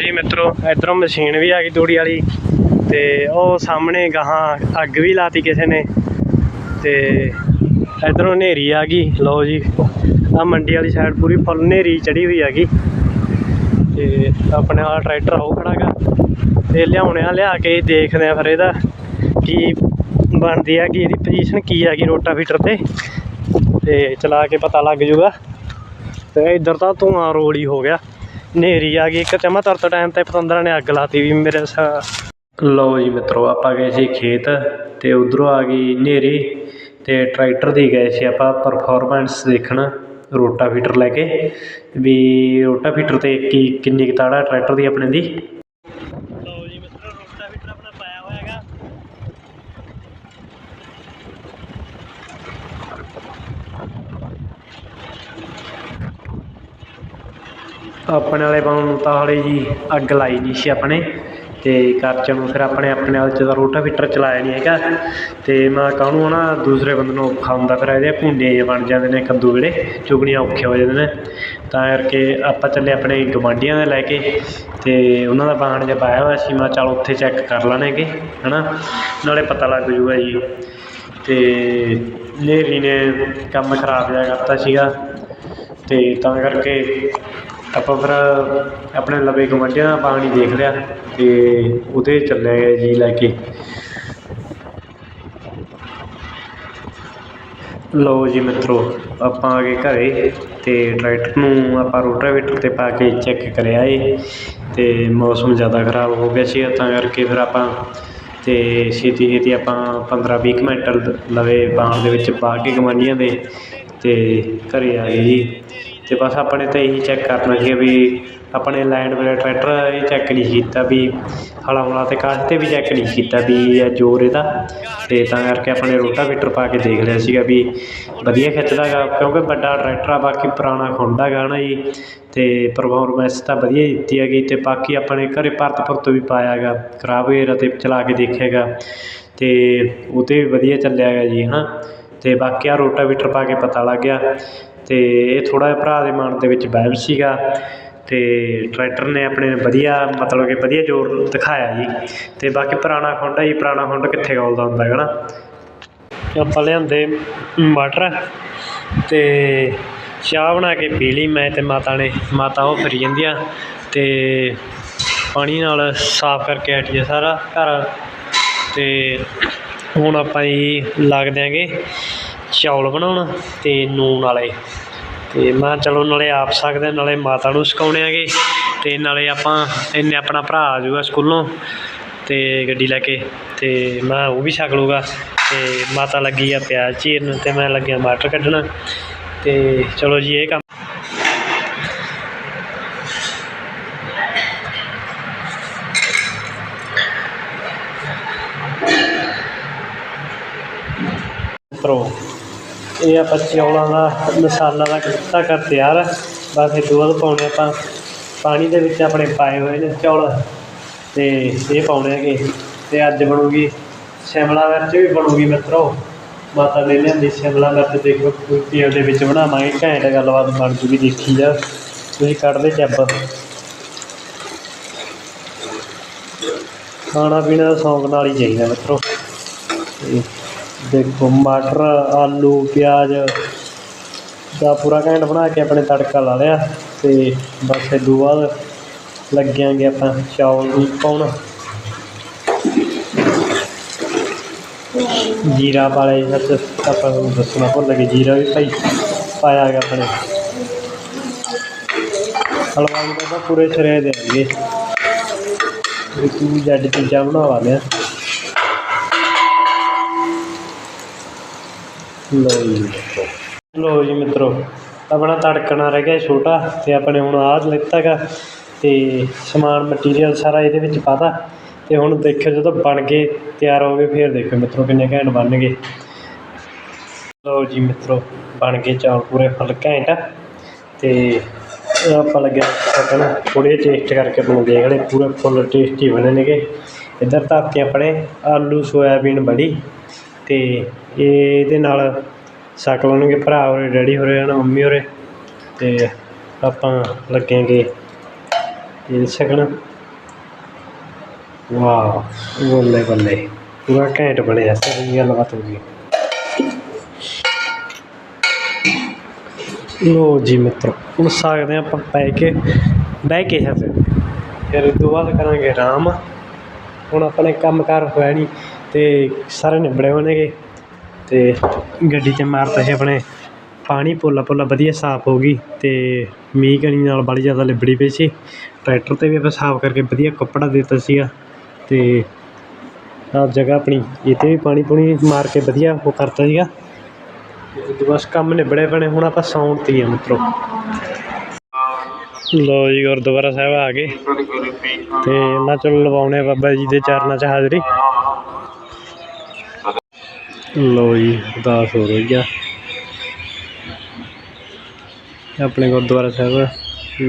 ਜੀ ਮਿੱਤਰੋ, ਇਧਰੋਂ ਮਸ਼ੀਨ ਵੀ ਆ ਗਈ ਤੂੜੀ ਵਾਲੀ ਤੇ ਉਹ ਸਾਹਮਣੇ ਗਾਹਾਂ ਅੱਗ ਵੀ ਲਾਤੀ ਕਿਸੇ ਨੇ ਤੇ ਇਧਰੋਂ ਹਨੇਰੀ ਆ ਗਈ, ਲਓ ਜੀ ਆ ਮੰਡੀ ਵਾਲੀ ਸਾਈਡ ਪੂਰੀ ਫੁੱਲ ਹਨੇਰੀ ਚੜੀ ਹੋਈ ਹੈਗੀ ਤੇ ਆਪਣੇ ਵਾਲਾ ਟਰੈਕਟਰ ਆਉ ਖੜਾਗਾ ਤੇ ਲਿਆਉਣੇ ਆ ਲਿਆ ਕੇ ਦੇਖਦੇ ਆ ਫਿਰ ਇਹਦਾ ਕੀ ਬਣਦੀ ਆ ਕਿ ਇਹਦੀ ਪੋਜੀਸ਼ਨ ਕੀ ਆ ਹੈਗੀ ਰੋਟਾਵੀਟਰ ਤੇ ਤੇ ਚਲਾ ਕੇ ਪਤਾ ਲੱਗ ਜੂਗਾ ਤੇ ਇੱਧਰ ਤਾਂ ਧੂਆਂ ਰੋਲ ਹੀ ਹੋ ਗਿਆ। ਹਨੇਰੀ ਆ ਗਈ, ਇੱਕ ਚਮਾ ਤਰਤ ਟਾਈਮ ਤੇ ਪਤੰਦਰਾਂ ਨੇ ਅੱਗ ਲਾਤੀ ਵੀ ਮੇਰੇ ਸਾ ਲਓ ਜੀ ਮਿੱਤਰੋ, ਆਪਾਂ ਗਏ ਸੀ ਖੇਤ ਤੇ ਉਧਰੋਂ ਆ ਗਈ ਹਨੇਰੀ ਤੇ ਟਰੈਕਟਰ ਦੀ ਗਏ ਸੀ ਆਪਾਂ ਪਰਫਾਰਮੈਂਸ ਦੇਖਣ, ਰੋਟਾਵੀਟਰ ਲੈ ਕੇ ਵੀ ਰੋਟਾਵੀਟਰ ਤੇ ਕੀ ਕਿੰਨੀ ਕੁ ਤਾੜਾ ਟਰੈਕਟਰ ਦੀ ਆਪਣੇ ਦੀ ਲਓ ਜੀ ਮਿੱਤਰੋ ਰੋਟਾਵੀਟਰ ਆਪਣਾ ਪਾਇਆ ਹੋਇਆ ਹੈਗਾ ਆਪਣੇ ਵਾਲੇ ਪਾਉਣ ਨੂੰ ਤਾਂ ਹਾਲੇ ਜੀ ਅੱਗ ਲਾਈ ਨਹੀਂ ਸੀ ਆਪਣੇ। ਅਤੇ ਕਰਚ ਨੂੰ ਫਿਰ ਆਪਣੇ ਆਪਣੇ ਵਾਲੇ 'ਚ ਤਾਂ ਰੋਟਾਵੀਟਰ ਚਲਾਇਆ ਨਹੀਂ ਹੈਗਾ। ਅਤੇ ਮੈਂ ਕਾਹਨੂੰ ਹੈ ਨਾ ਦੂਸਰੇ ਬੰਦੇ ਨੂੰ ਔਖਾ ਹੁੰਦਾ ਫਿਰ ਇਹਦੇ ਭੁੰਡੇ ਜਿਹੇ ਬਣ ਜਾਂਦੇ ਨੇ ਕੱਦੂ ਵੇਲੇ ਚੁਗਣੀਆਂ ਔਖੇ ਹੋ ਜਾਂਦੇ ਨੇ। ਤਾਂ ਕਰਕੇ ਆਪਾਂ ਚੱਲੇ ਆਪਣੇ ਗੁਆਂਢੀਆਂ ਦੇ ਲੈ ਕੇ। ਅਤੇ ਉਹਨਾਂ ਦਾ ਬਾਣ ਜਿਹਾ ਪਾਇਆ ਹੋਇਆ ਸੀ, ਮੈਂ ਚੱਲ ਉੱਥੇ ਚੈੱਕ ਕਰ ਲੈਣੇ ਹੈਗੇ ਹੈ ਨਾ ਨਾਲੇ ਪਤਾ ਲੱਗ ਜੂਗਾ ਜੀ। ਤੇ ਹਨੇਰੀ ਨੇ ਕੰਮ ਖਰਾਬ ਜਿਹਾ ਕਰਤਾ ਸੀਗਾ। ਅਤੇ ਤਾਂ ਕਰਕੇ ਆਪਾਂ ਫਿਰ ਆਪਣੇ ਲਵੇ ਗੁਆਂਢੀਆਂ ਦਾ ਪਾਣੀ ਦੇਖ ਲਿਆ ਅਤੇ ਉਹਦੇ ਚੱਲੇ ਗਏ ਜੀ ਲੈ ਕੇ। ਲਓ ਜੀ ਮਿੱਤਰੋ, ਆਪਾਂ ਆ ਗਏ ਘਰੇ ਤੇ ਟਰੈਕਟਰ ਨੂੰ ਆਪਾਂ ਰੋਟਾਵੇਟਰ ਤੇ ਪਾ ਕੇ ਚੈੱਕ ਕਰਿਆ ਏ ਤੇ ਮੌਸਮ ਜ਼ਿਆਦਾ ਖਰਾਬ ਹੋ ਗਿਆ ਸੀ, ਤਾਂ ਕਰਕੇ ਫਿਰ ਆਪਾਂ ਤੇ ਛੇਤੀ ਛੇਤੀ ਆਪਾਂ 15 20 ਮਿੰਟ ਲਵੇ ਬਾਣ ਦੇ ਵਿੱਚ ਪਾ ਕੇ ਗਵਾਂਢੀਆਂ ਦੇ ਤੇ ਘਰੇ ਆ ਗਏ ਜੀ। ਅਤੇ ਬਸ ਆਪਣੇ ਤਾਂ ਇਹੀ ਚੈੱਕ ਕਰਨਾ ਸੀਗਾ ਵੀ ਆਪਣੇ ਲੈਂਡ ਵਾਲੇ ਟਰੈਕਟਰ ਇਹ ਚੈੱਕ ਨਹੀਂ ਕੀਤਾ ਵੀ ਹਲਾਂ ਹੁਲਾ ਤੇ ਕਾਸ਼ ਤੇ ਵੀ ਚੈੱਕ ਨਹੀਂ ਕੀਤਾ ਵੀ ਇਹ ਜ਼ੋਰ ਇਹਦਾ। ਅਤੇ ਤਾਂ ਕਰਕੇ ਆਪਣੇ ਰੋਟਾਵੇਟਰ ਪਾ ਕੇ ਦੇਖ ਲਿਆ ਸੀਗਾ ਵੀ ਵਧੀਆ ਖਿੱਚਦਾ ਗਾ, ਕਿਉਂਕਿ ਵੱਡਾ ਟਰੈਕਟਰ ਆ, ਬਾਕੀ ਪੁਰਾਣਾ ਖੁੰਡਾ ਗਾ ਹੈ ਨਾ ਜੀ। ਅਤੇ ਪਰਫੋਰਮੈਂਸ ਤਾਂ ਵਧੀਆ ਹੀ ਦਿੱਤੀ ਹੈਗੀ ਅਤੇ ਬਾਕੀ ਆਪਣੇ ਘਰ ਭਰਤ ਭੁਰਤ ਵੀ ਪਾਇਆ ਗਾ, ਖਰਾਬ ਹੋਇਆ ਤੇ ਚਲਾ ਕੇ ਦੇਖਿਆ ਗਾ। ਅਤੇ ਉਹ 'ਤੇ ਵੀ ਵਧੀਆ ਚੱਲਿਆ ਗਾ ਜੀ ਹੈ ਨਾ ਅਤੇ ਬਾਕੀ ਆ ਰੋਟਾਵੇਟਰ ਪਾ ਕੇ ਪਤਾ ਲੱਗ ਗਿਆ। ਅਤੇ ਇਹ ਥੋੜ੍ਹਾ ਜਿਹਾ ਭਰਾ ਦੇ ਮਨ ਦੇ ਵਿੱਚ ਵਹਿਮ ਸੀਗਾ ਅਤੇ ਟਰੈਕਟਰ ਨੇ ਆਪਣੇ ਵਧੀਆ, ਮਤਲਬ ਕਿ ਵਧੀਆ ਜ਼ੋਰ ਦਿਖਾਇਆ ਜੀ। ਅਤੇ ਬਾਕੀ ਪੁਰਾਣਾ ਖੁੰਡ ਜੀ, ਪੁਰਾਣਾ ਖੁੰਡ ਕਿੱਥੇ ਗੋਲਦਾ ਹੁੰਦਾ ਹੈਗਾ ਨਾ। ਆਪਾਂ ਲਿਆਂਦੇ ਮਟਰ ਅਤੇ ਚਾਹ ਬਣਾ ਕੇ ਪੀ ਲਈ ਮੈਂ ਅਤੇ ਮਾਤਾ ਨੇ। ਮਾਤਾ ਉਹ ਫਿਰੀ ਜਾਂਦੀ ਆ ਤੇ ਪਾਣੀ ਨਾਲ ਸਾਫ਼ ਕਰਕੇ ਹਟੀਏ ਸਾਰਾ ਘਰ। ਅਤੇ ਹੁਣ ਆਪਾਂ ਜੀ ਲੱਗਦੇ ਦਿਆਂਗੇ ਚੌਲ ਬਣਾਉਣ ਅਤੇ ਨੂਣ ਵਾਲੇ। ਤੇ ਮੈਂ ਕਿਹਾ ਚਲੋ ਨਾਲੇ ਆਪ ਸਕਦੇ ਹਾਂ, ਨਾਲੇ ਮਾਤਾ ਨੂੰ ਸਿਖਾਉਣੇ ਹੈਗੇ। ਤੇ ਨਾਲੇ ਆਪਾਂ ਇੰਨੇ ਆਪਣਾ ਭਰਾ ਆ ਜਾਊਗਾ ਸਕੂਲੋਂ ਤੇ ਗੱਡੀ ਲੈ ਕੇ ਤੇ ਮੈਂ ਉਹ ਵੀ ਛਕ ਲੂਗਾ ਤੇ ਮਾਤਾ ਲੱਗੀ ਆ ਪਿਆਜ਼ ਚੀਰਨ ਤੇ ਮੈਂ ਲੱਗਿਆ ਮਟਰ ਕੱਢਣ। ਤੇ ਚਲੋ ਜੀ ਇਹ ਕੰਮ ਮਿੱਤਰੋ ਇਹ ਆਪਾਂ ਚੌਲਾਂ ਦਾ, ਮਸਾਲਾ ਦਾ ਕੀਤਾ ਕਰ ਤਿਆਰ ਆ। ਬਸ ਇਹ ਤੋਂ ਪਾਉਣੇ ਆਪਾਂ। ਪਾਣੀ ਦੇ ਵਿੱਚ ਆਪਣੇ ਪਾਏ ਹੋਏ ਨੇ ਚੌਲ। ਤੇ ਇਹ ਪਾਉਣੇ ਹੈਗੇ। ਤੇ ਅੱਜ ਬਣੂਗੀ ਸ਼ਿਮਲਾ ਮਿਰਚ ਵੀ ਬਣੂਗੀ ਮਿੱਤਰੋ। ਮਾਤਾ ਨੇ ਲਿਆਂਦੀ ਸ਼ਿਮਲਾ ਮਿਰਚ। ਦੇਖੋ ਕੋਈ ਤੇਲ ਦੇ ਵਿੱਚ ਬਣਾਵਾਂਗੇ। ਘੈਂਟ ਗੱਲਬਾਤ ਬਣ ਜੂਗੀ, ਦੇਖੀ ਜਾ। ਤੁਸੀਂ ਕੱਢਦੇ ਚੱਬ ਖਾਣਾ ਪੀਣਾ ਦਾ ਸ਼ੌਂਕ ਨਾਲ ਹੀ ਚਾਹੀਦਾ ਮਿੱਤਰੋ। ਤੇ ਦੇਖੋ ਮਟਰ, ਆਲੂ, ਪਿਆਜ਼ ਦਾ ਪੂਰਾ ਘੈਂਟ ਬਣਾ ਕੇ ਆਪਣੇ ਤੜਕਾ ਲਾ ਲਿਆ ਤੇ ਬਸ ਇਹ ਤੋਂ ਬਾਅਦ ਲੱਗਿਆਂਗੇ ਆਪਾਂ ਚੌਲ ਨੂੰ ਪਾਉਣ। ਜੀਰਾ ਵਾਲੇ ਸੱਚ ਆਪਾਂ ਨੂੰ ਦੱਸਣਾ ਭੁੱਲ ਗਏ, ਜੀਰਾ ਵੀ ਭਾਈ ਪਾਇਆ ਹੈਗਾ ਆਪਣੇ। ਹਲਵਾ ਦਾ ਤਾਂ ਪੂਰੇ ਸਿਰੇ ਦੇਣਗੇ ਵੀ ਤੂੰ ਜੱਡ ਚੀਜ਼ਾਂ ਬਣਾਵਾ ਲਿਆ। ਲਓ ਜੀ ਮਿੱਤਰੋ ਲਓ ਜੀ ਮਿੱਤਰੋ ਆਪਣਾ ਤੜਕਣਾ ਰਹਿ ਗਿਆ ਛੋਟਾ ਤੇ ਆਪਣੇ ਹੁਣ ਆਹ ਲਿੱਤਾ ਗਾ ਤੇ ਸਮਾਨ ਮਟੀਰੀਅਲ ਸਾਰਾ ਇਹਦੇ ਵਿੱਚ ਪਾਤਾ ਤੇ। ਹੁਣ ਦੇਖਿਓ ਜਦੋਂ ਬਣ ਗਏ ਤਿਆਰ ਹੋ ਗਏ ਫਿਰ ਦੇਖਿਓ ਮਿੱਤਰੋ ਕਿੰਨੇ ਘੈਂਟ ਬਣ ਗਏ ਲਓ ਜੀ ਮਿੱਤਰੋ, ਬਣ ਗਏ ਚੌਲ ਪੂਰੇ ਫੁੱਲ ਘੈਂਟ। ਤੇ ਆਪਾਂ ਲੱਗਿਆ ਸਕਣ ਥੋੜ੍ਹੇ ਟੇਸਟ ਕਰਕੇ ਆਪਾਂ ਨੂੰ ਦੇਖ ਲਏ ਪੂਰੇ ਫੁੱਲ ਟੇਸਟੀ ਬਣੇ ਨੇਗੇ। ਇੱਧਰ ਧਰਤੀ ਆਪਣੇ ਆਲੂ, ਸੋਇਆਬੀਨ ਬੜੀ। ਤੇ ਇਹ ਇਹਦੇ ਨਾਲ ਛਕ ਲੈਣਗੇ ਭਰਾ ਹੋਰੇ, ਡੈਡੀ ਹੋਰੇ, ਹਨ, ਮੰਮੀ ਹੋਰੇ ਅਤੇ ਆਪਾਂ ਲੱਗਾਂਗੇ ਇਹ ਛਕਣਾ ਵਾਹ, ਬੱਲੇ ਬੱਲੇ, ਪੂਰਾ ਘੈਂਟ ਬਣਿਆ ਸਾਰੀ ਗੱਲਬਾਤ ਹੋ ਗਈ। ਲੋ ਜੀ ਮਿੱਤਰੋ, ਹੁਣ ਸਕਦੇ ਹਾਂ ਆਪਾਂ ਪੈ ਕੇ, ਬਹਿ ਕੇ ਹੱਥ ਫਿਰ ਉਸ ਤੋਂ ਬਾਅਦ ਕਰਾਂਗੇ ਆਰਾਮ। ਹੁਣ ਆਪਣੇ ਕੰਮ ਕਾਰ ਹੋਇਆ ਨਹੀਂ ਅਤੇ ਸਾਰੇ ਨਿਬੜੇ ਹੋਣਗੇ ਅਤੇ ਗੱਡੀ 'ਚ ਮਾਰਤਾ ਸੀ ਆਪਣੇ ਪਾਣੀ ਪੋਲਾ ਪੋਲਾ ਵਧੀਆ ਸਾਫ਼ ਹੋ ਗਈ ਅਤੇ ਮੀਂਹ ਕਣੀ ਨਾਲ ਬਾਹਲੀ ਜ਼ਿਆਦਾ ਲਿਬੜੀ ਪਈ ਸੀ। ਟਰੈਕਟਰ 'ਤੇ ਵੀ ਆਪਾਂ ਸਾਫ਼ ਕਰਕੇ ਵਧੀਆ ਕੱਪੜਾ ਦੇ ਦਿੱਤਾ ਸੀਗਾ ਅਤੇ ਆਹ ਜਗ੍ਹਾ ਆਪਣੀ ਇਹ 'ਤੇ ਵੀ ਪਾਣੀ ਪੂਣੀ ਮਾਰ ਕੇ ਵਧੀਆ ਉਹ ਕਰਤਾ ਸੀਗਾ। ਬਸ ਕੰਮ ਨਿਬੜੇ ਪਏ ਨੇ ਹੁਣ ਆਪਾਂ ਸੌਣ 'ਤੇ ਹੀ ਆ ਮਿੱਤਰੋ। ਲੋ ਜੀ, ਗੁਰਦੁਆਰਾ ਸਾਹਿਬ ਆ ਗਏ। ਤੇ ਇਹਨਾਂ ਚਲੋ ਲਵਾਉਣੇ ਬਾਬਾ ਜੀ ਦੇ ਚਰਨਾਂ 'ਚ ਹਾਜ਼ਰੀ। ਲੋ ਜੀ, ਅਰਦਾਸ ਹੋ ਰਹੀ ਆ। ਆਪਣੇ ਗੁਰਦੁਆਰਾ ਸਾਹਿਬ,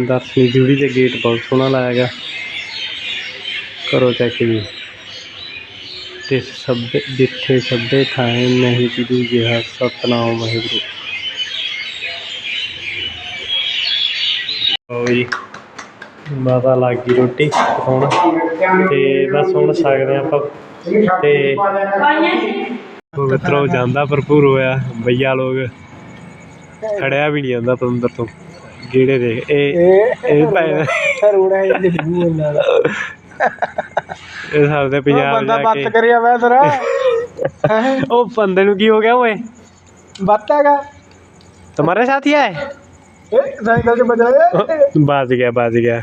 ਦਰਸ਼ਨੀ ਜੂੜੀ ਦੇ ਗੇਟ ਬਹੁਤ ਸੋਹਣਾ ਲਾਇਆ ਗਿਆ। ਕਰੋ ਚੈੱਕ ਜੀ। ਤੇ ਸਭੇ, ਜਿੱਥੇ ਸਭੇ ਥਾਏ ਨਹੀਂ ਕਿਦੂ ਜਿਹਾ ਸਤਨਾਮ ਵਾਹਿਗੁਰੂ। ਲਓ ਜੀ, ਮਾਤਾ ਲੱਗ ਰੋਟੀ ਪਕਾਉਣ ਤੇ ਬਸ ਹੁਣ ਸਕਦੇ ਹਾਂ ਆਪਾਂ। ਤੇ ਪਵਿੱਤਰੋਂ ਜਾਂਦਾ ਭਰਪੂਰ ਹੋਇਆ ਬਈਆ ਲੋਕ। ਖੜਿਆ ਵੀ ਨਹੀਂ ਜਾਂਦਾ ਪਵਿੱਤਰ ਤੋਂ। ਜਿਹੜੇ ਦੇਖ ਇਹ ਇਹ ਭਾਈ ਰੋੜਾ ਇਹਦੇ ਫਿਰੂ ਇਹਨਾਂ ਦਾ ਇਹ ਸਾਡੇ ਪੰਜਾਬ ਬੰਦਾ ਬੱਤ ਕਰਿਆ ਮੈਂ ਤੇਰਾ। ਉਹ ਬੰਦੇ ਨੂੰ ਕੀ ਹੋ ਗਿਆ ਓਏ? ਬੱਤ ਹੈਗਾ। ਤੁਹਾਡੇ ਸਾਥੀ ਹੈ? ਇਹ ਸਾਈਕਲ ਚ ਬਜਾ ਬਾਜ ਗਿਆ ਬਾਜ ਗਿਆ।